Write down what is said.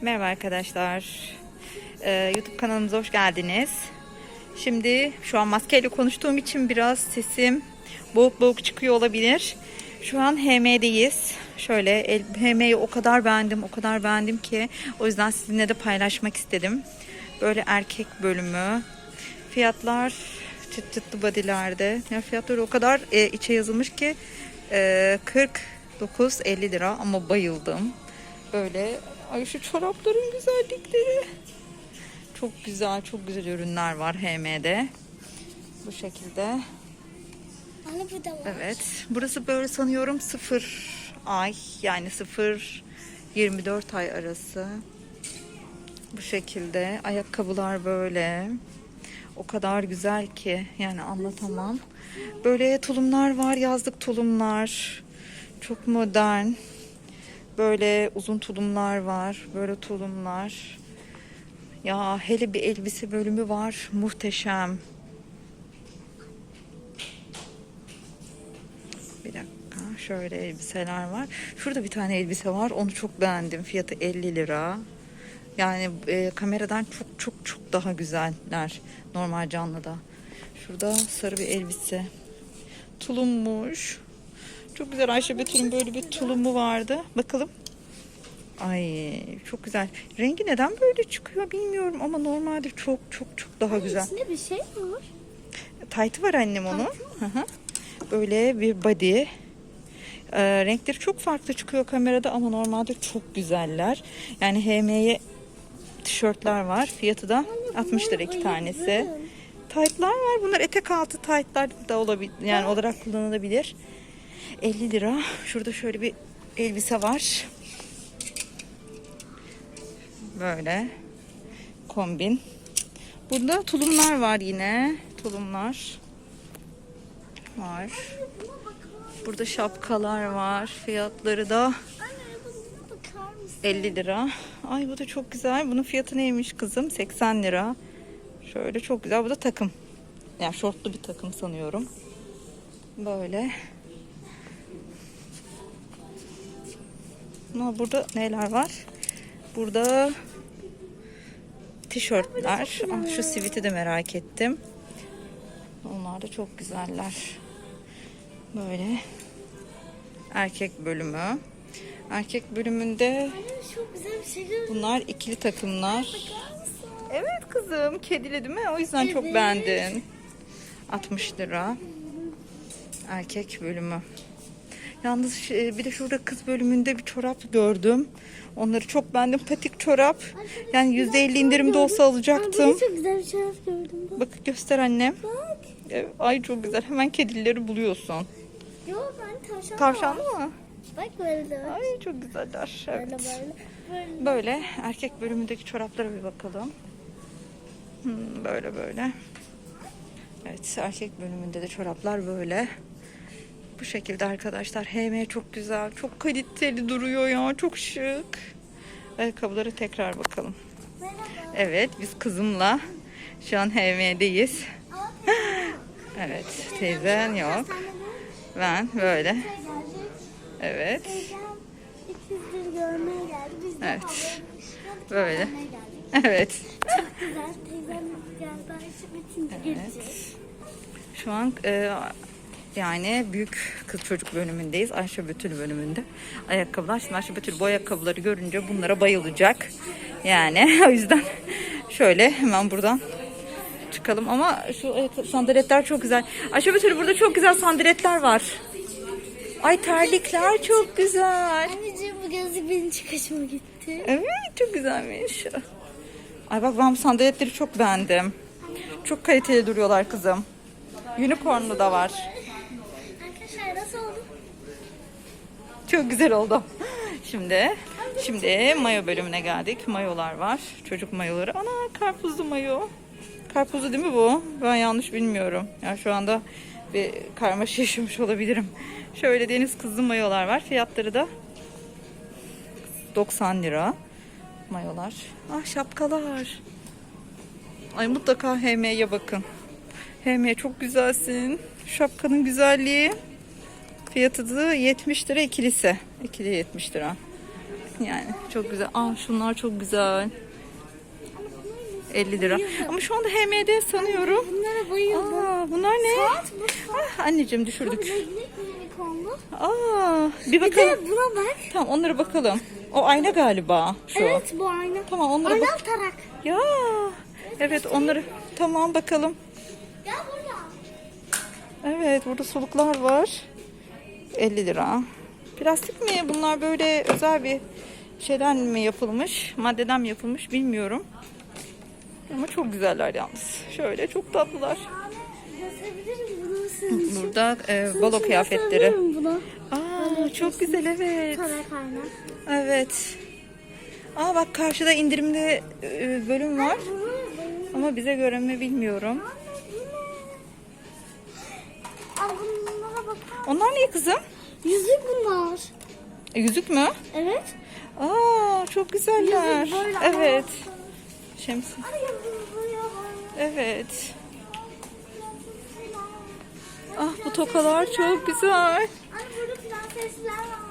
Merhaba arkadaşlar. Ee, YouTube kanalımıza hoş geldiniz. Şimdi şu an maskeyle konuştuğum için biraz sesim boğuk boğuk çıkıyor olabilir. Şu an HM'deyiz. Şöyle HM'yi o kadar beğendim, o kadar beğendim ki o yüzden sizinle de paylaşmak istedim. Böyle erkek bölümü. Fiyatlar çıt çıtlı bodylerde. Ya fiyatları o kadar e, içe yazılmış ki e, 49-50 lira ama bayıldım. Böyle ay şu çorapların güzellikleri. Çok güzel, çok güzel ürünler var HM'de. Bu şekilde. Anne bu da var. Evet. Burası böyle sanıyorum 0 ay yani 0 24 ay arası. Bu şekilde ayakkabılar böyle. O kadar güzel ki yani anlatamam. Böyle tulumlar var, yazlık tulumlar. Çok modern. Böyle uzun tulumlar var. Böyle tulumlar. Ya hele bir elbise bölümü var. Muhteşem. Bir dakika. Şöyle elbiseler var. Şurada bir tane elbise var. Onu çok beğendim. Fiyatı 50 lira. Yani e, kameradan çok çok çok daha güzeller. Normal canlıda. Şurada sarı bir elbise. Tulummuş. Çok güzel Ayşe Betül'ün böyle bir tulumu vardı. Bakalım. Ay çok güzel. Rengi neden böyle çıkıyor bilmiyorum ama normalde çok çok çok daha güzel. İçinde bir şey mi var? Taytı var annem onun. Hı hı. Böyle bir body. Ee, renkleri çok farklı çıkıyor kamerada ama normalde çok güzeller. Yani HM'ye tişörtler var. Fiyatı da 60 lira iki tanesi. Taytlar var. Bunlar etek altı taytlar da olabilir. Yani olarak kullanılabilir. 50 lira. Şurada şöyle bir elbise var. Böyle kombin. Burada tulumlar var yine. Tulumlar var. Burada şapkalar var. Fiyatları da Anne buna bakar mısın? 50 lira. Ay bu da çok güzel. Bunun fiyatı neymiş kızım? 80 lira. Şöyle çok güzel. Bu da takım. Yani şortlu bir takım sanıyorum. Böyle. Ama burada neler var? Burada tişörtler. Ah, şu siviti de merak ettim. Onlar da çok güzeller. Böyle erkek bölümü. Erkek bölümünde çok bunlar ikili takımlar. Evet kızım, kedili değil mi? O yüzden çok Evet. beğendin. 60 lira. Erkek bölümü. Yalnız şey- bir de şurada kız bölümünde bir çorap gördüm. Onları çok beğendim. Patik çorap. Yani %50 indirimde olsa alacaktım. Anne çok güzel bir şey gördüm. Bak. Bak göster annem. Bak. Evet, Ay çok güzel. Hemen kedileri buluyorsun. Yo ben tavşan Tavşanlı mı? Bak böyle de var. Ay çok güzeller. Böyle Evet. böyle. Böyle. Böyle erkek bölümündeki çoraplara bir bakalım. Hmm, böyle böyle. Evet erkek bölümünde de çoraplar böyle. Bu şekilde arkadaşlar. HM çok güzel. Çok kaliteli duruyor ya. Çok şık. Ayakkabılara tekrar bakalım. Merhaba. Evet biz kızımla şu an HM'deyiz. Evet teyzen yok. Ben böyle. Evet. Teyzem ikizleri görmeye geldi. Biz de Evet. Böyle. Evet. Çok güzel. Teyzem geldi. Bitince Evet. Şu an e, yani büyük kız çocuk bölümündeyiz. Ayşe Betül bölümünde. Ayakkabılar. Şimdi Ayşe Betül bu ayakkabıları görünce bunlara bayılacak. Yani o yüzden şöyle hemen buradan çıkalım. Ama şu evet, sandaletler çok güzel. Ayşe Betül burada çok güzel sandaletler var. Ay terlikler çok güzel. Anneciğim bu gözlük benim çok hoşuma gitti. Evet çok güzelmiş. Ay bak ben bu sandaletleri çok beğendim. Çok kaliteli duruyorlar kızım. Unicornlu da var. Arkadaşlar nasıl oldu? Çok güzel oldu. Şimdi şimdi mayo bölümüne geldik. Mayolar var. Çocuk mayoları. Ana karpuzlu mayo. Karpuzlu değil mi bu? Ben yanlış bilmiyorum. Yani şu anda bir karmaşa yaşamış olabilirim. Şöyle deniz kızlı mayolar var. Fiyatları da 90 lira. Mayolar. Ah şapkalar. Ay mutlaka HM'ye bakın. HM çok güzelsin. Şapkanın güzelliği. Fiyatı da 70 lira ikilisi. İkili 70 lira. Yani çok güzel. Aa şunlar çok güzel. 50 lira. Ama şu anda HM'de sanıyorum. Bunlara bayıldım. Aa bunlar ne? Saat bu. Ah, anneciğim düşürdük. Aa bir Bir bakalım. de buna bak. Tamam onlara bakalım. O ayna galiba şu. Evet bu ayna. Tamam onlara Ayna bak. tarak. Ya evet onları tamam bakalım. Gel buraya. Evet burada soluklar var. 50 lira. Plastik mi? Bunlar böyle özel bir şeyden mi yapılmış? Maddeden mi yapılmış bilmiyorum. Ama çok güzeller yalnız. Şöyle çok tatlılar. Burada e, balo kıyafetleri. Aa çok güzel evet. Evet. Aa bak karşıda indirimli e, bölüm var. Ama bize göre mi bilmiyorum. Onlar niye kızım? Yüzük bunlar. E, yüzük mü? Evet. Aa çok güzeller. Yüzük böyle Evet. Şemsi. Buraya bak. Evet. Ah bu tokalar çok güzel. Anne burada prensesler var.